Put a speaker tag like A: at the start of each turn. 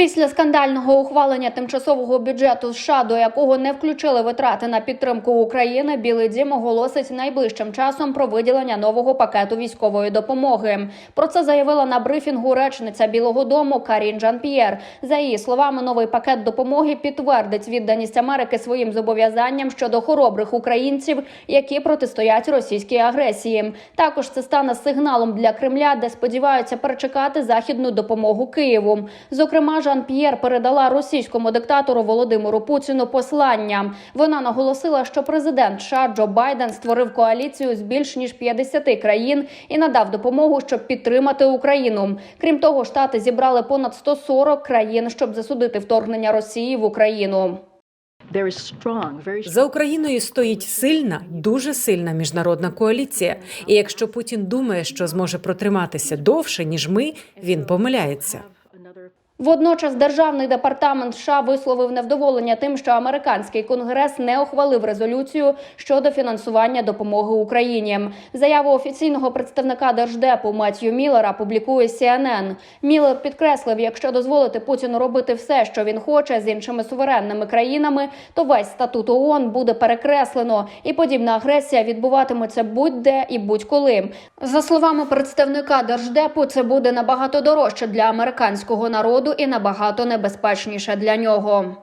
A: Після скандального ухвалення тимчасового бюджету США, до якого не включили витрати на підтримку України, Білий Дім оголосить найближчим часом про виділення нового пакету військової допомоги. Про це заявила на брифінгу речниця Білого Дому Карін Жан П'єр. За її словами, новий пакет допомоги підтвердить відданість Америки своїм зобов'язанням щодо хоробрих українців, які протистоять російській агресії. Також це стане сигналом для Кремля, де сподіваються перечекати західну допомогу Києву. Зокрема, Жан П'єр передала російському диктатору Володимиру Путіну послання. Вона наголосила, що президент США Джо Байден створив коаліцію з більш ніж 50 країн і надав допомогу, щоб підтримати Україну. Крім того, штати зібрали понад 140 країн, щоб засудити вторгнення Росії в Україну.
B: За Україною стоїть сильна, дуже сильна міжнародна коаліція. І якщо Путін думає, що зможе протриматися довше ніж ми, він помиляється.
A: Водночас державний департамент США висловив невдоволення тим, що американський конгрес не ухвалив резолюцію щодо фінансування допомоги Україні. Заяву офіційного представника держдепу Меттью Міллера публікує CNN. Міллер підкреслив, якщо дозволити Путіну робити все, що він хоче з іншими суверенними країнами, то весь статут ООН буде перекреслено, і подібна агресія відбуватиметься будь-де і будь-коли. За словами представника держдепу, це буде набагато дорожче для американського народу і набагато небезпечніше для нього.